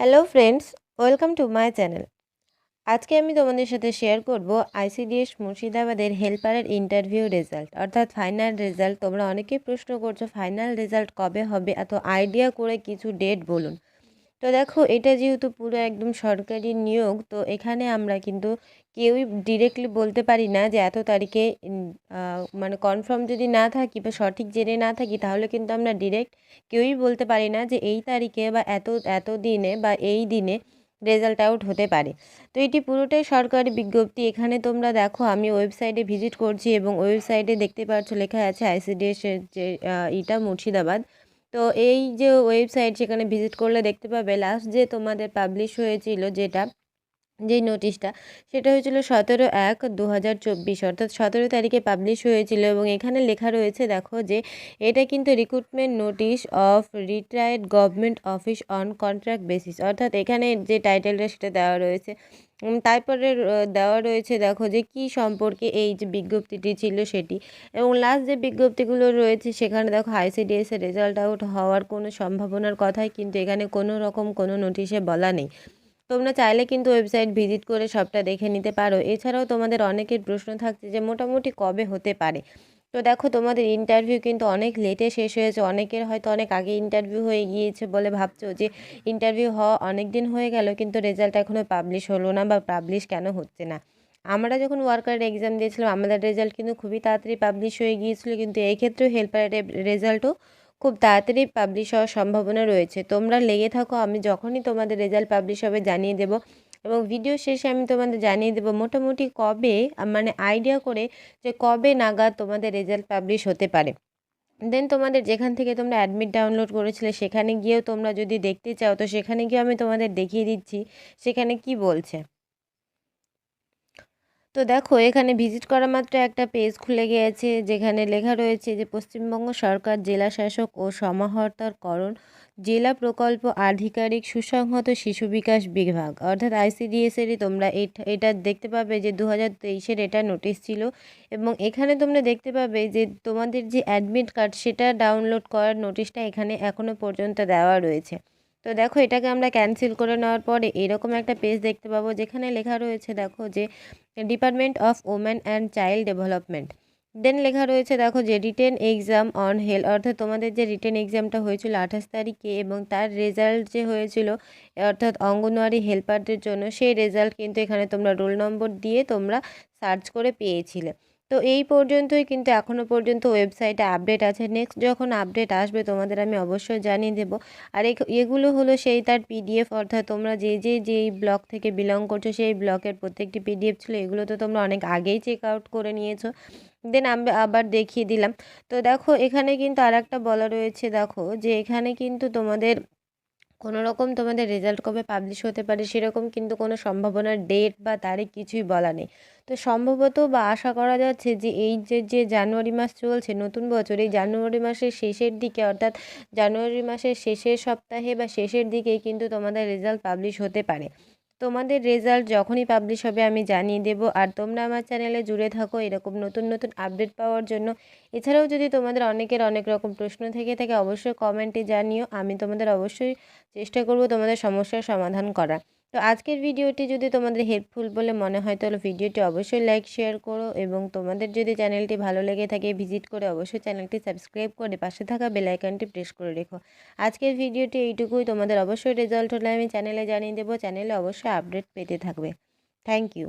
Hello friends welcome to my channel আজকে আমি তোমাদের সাথে শেয়ার করব আইসিডিএস মুর্শিদাবাদের হেল্পারের ইন্টারভিউ রেজাল্ট অর্থাৎ ফাইনাল রেজাল্ট তোমরা অনেকেই প্রশ্ন করছ ফাইনাল রেজাল্ট কবে হবে? এত আইডিয়া করে কিছু ডেট বলুন। তো দেখো, এটা যেহেতু পুরো একদম সরকারি নিয়োগ, তো এখানে আমরা কিন্তু কেউই ডিরেক্টলি বলতে পারি না যে এত তারিখে মানে কনফার্ম যদি না থাকি বা সঠিক জেনে না থাকি, তাহলে কিন্তু আমরা ডিরেক্ট কেউই বলতে পারি না যে এই তারিখে বা এত এত দিনে বা এই দিনে রেজাল্ট আউট হতে পারে। তো এটি পুরোটাই সরকারি বিজ্ঞপ্তি। এখানে তোমরা দেখো, আমি ওয়েবসাইটে ভিজিট করছি এবং ওয়েবসাইটে দেখতে পাচ্ছ লেখা আছে আইসিডিএসের যে ইটা মুর্শিদাবাদ। তো এই যে ওয়েবসাইট সেখানে ভিজিট করলে দেখতে পাবে লাস্ট যে তোমাদের পাবলিশ হয়েছিল যেটা যেই নোটিশটা সেটা হয়েছিল সতেরো এক দু হাজার চব্বিশ, অর্থাৎ সতেরো তারিখে পাবলিশ হয়েছিল এবং এখানে লেখা রয়েছে, দেখো যে এটা কিন্তু recruitment notice of retired government office on contract basis অর্থাৎ এখানে যে টাইটেলটা সেটা দেওয়া রয়েছে। তারপরে দেওয়া রয়েছে, দেখো যে কি সম্পর্কে এই যে বিজ্ঞপ্তিটি ছিল সেটি। এবং লাস্ট যে বিজ্ঞপ্তিগুলো রয়েছে, সেখানে দেখো আইসিডিএসের রেজাল্ট আউট হওয়ার কোনো সম্ভাবনার কথাই কিন্তু এখানে কোনো রকম কোনো নোটিশে বলা নেই। তোমরা চাইলে কিন্তু ওয়েবসাইট ভিজিট করে সবটা দেখে নিতে পারো। এছাড়াও তোমাদের অনেকের প্রশ্ন থাকছে যে মোটামুটি কবে হতে পারে? তো দেখো, তোমাদের ইন্টারভিউ কিন্তু অনেক লেটে শেষ হয়েছে। অনেকের হয়তো অনেক আগে ইন্টারভিউ হয়ে গিয়েছে বলে ভাবছ যে ইন্টারভিউ হওয়া অনেক দিন হয়ে গেল, কিন্তু রেজাল্ট এখনও পাবলিশ হলো না বা পাবলিশ কেন হচ্ছে না? আমরা যখন ওয়ার্কারের এক্সাম দিয়েছিলাম, আমাদের রেজাল্ট কিন্তু খুবই তাড়াতাড়ি পাবলিশ হয়ে গিয়েছিল, কিন্তু এই ক্ষেত্রেও হেল্পারের রেজাল্টও খুব তাড়াতাড়ি পাবলিশ হওয়ার সম্ভাবনা রয়েছে। তোমরা লেগে থাকো, আমি যখনই তোমাদের রেজাল্ট পাবলিশ হবে জানিয়ে দেবো। এবং ভিডিও শেষে আমি তোমাদের জানিয়ে দেবো মোটামুটি কবে মানে আইডিয়া করে যে কবে নাগাদ তোমাদের রেজাল্ট পাবলিশ হতে পারে। দেন তোমাদের যেখান থেকে তোমরা অ্যাডমিট ডাউনলোড করেছিলে, সেখানে গিয়েও তোমরা যদি দেখতে চাও, তো সেখানে গিয়েও আমি তোমাদের দেখিয়ে দিচ্ছি, সেখানে কি বলছে। তো দেখো, এখানে ভিজিট করা মাত্র একটা পেজ খুলে গিয়েছে, যেখানে লেখা রয়েছে যে, পশ্চিমবঙ্গ সরকার জেলা শাসক ও সমাহর্তারকরণ জেলা প্রকল্প আধিকারিক সুসংহত শিশু বিকাশ বিভাগ। অর্থাৎ আইসিডিএসেরই তোমরা এটা দেখতে পাবে যে দু হাজার তেইশের এটা নোটিশ ছিল এবং এখানে তোমরা দেখতে পাবে যে, তোমাদের যে অ্যাডমিট কার্ড সেটা ডাউনলোড করার নোটিশটা এখানে এখনও পর্যন্ত দেওয়া রয়েছে। তো দেখো এটাকে আমরা ক্যান্সেল করে নেওয়ার পরে এরকম একটা পেজ দেখতে পাবো যেখানে লেখা রয়েছে, দেখো যে department of women and child development then লেখা রয়েছে, দেখো যে রিটেন এক্সাম অন হেল অর্থাৎ তোমাদের যে রিটেন এক্সামটা হয়েছিল আঠাশ তারিখে এবং তার রেজাল্ট যে হয়েছিল, অর্থাৎ অঙ্গনওয়াড়ি হেল্পারদের জন্য, সেই রেজাল্ট কিন্তু এখানে তোমরা রোল নম্বর দিয়ে তোমরা সার্চ করে পেয়েছিলে। তো এই পর্যন্তই। কিন্তু এখনও পর্যন্ত ওয়েবসাইটে আপডেট আছে। নেক্সট যখন আপডেট আসবে, তোমাদের আমি অবশ্যই জানিয়ে দেবো। আর এগুলো হলো সেই তার পিডিএফ, অর্থাৎ তোমরা যে যে, যেই ব্লক থেকে বিলং করছ, সেই ব্লকের প্রত্যেকটি পিডিএফ ছিল, এগুলো তো তোমরা অনেক আগেই চেক আউট করে নিয়েছো। দেন আমি আবার দেখিয়ে দিলাম। তো দেখো, এখানে কিন্তু আর একটা বলা রয়েছে, দেখো, যে এখানে কিন্তু তোমাদের কোনো রকম তোমাদের রেজাল্ট কবে পাবলিশ হতে পারে সেরকম কিন্তু কোনো সম্ভাবনার ডেট বা তারিখ কিছুই বলা নেই। তো সম্ভবত বা আশা করা যাচ্ছে যে এই যে যে জানুয়ারি মাস চলছে, নতুন বছর, এই জানুয়ারি মাসের শেষের দিকে অর্থাৎ জানুয়ারি মাসের শেষের সপ্তাহে বা শেষের দিকে কিন্তু তোমাদের রেজাল্ট পাবলিশ হতে পারে। তোমাদের রেজাল্ট যখনই পাবলিশ হবে আমি জানিয়ে দেব। আর তোমরা আমার চ্যানেলে জুড়ে থাকো, এরকম নতুন নতুন আপডেট পাওয়ার জন্য। এছাড়াও যদি তোমাদের অনেকের অনেক রকম প্রশ্ন থেকে থাকে, অবশ্যই কমেন্টে জানিও। আমি তোমাদের অবশ্যই চেষ্টা করব তোমাদের সমস্যার সমাধান করার। তো আজকের ভিডিওটি যদি তোমাদের হেল্পফুল বলে মনে হয়, তাহলে ভিডিওটি অবশ্যই লাইক শেয়ার করো এবং তোমাদের যদি চ্যানেলটি ভালো লেগে থাকে ভিজিট করে অবশ্যই চ্যানেলটি সাবস্ক্রাইব করে পাশে থাকা বেলাইকনটি প্রেস করে রেখো। আজকের ভিডিওটি এইটুকুই, তোমাদের অবশ্যই রেজাল্ট হলে আমি চ্যানেলে জানিয়ে দেবো চ্যানেলে অবশ্যই আপডেট পেতে থাকবে। Thank you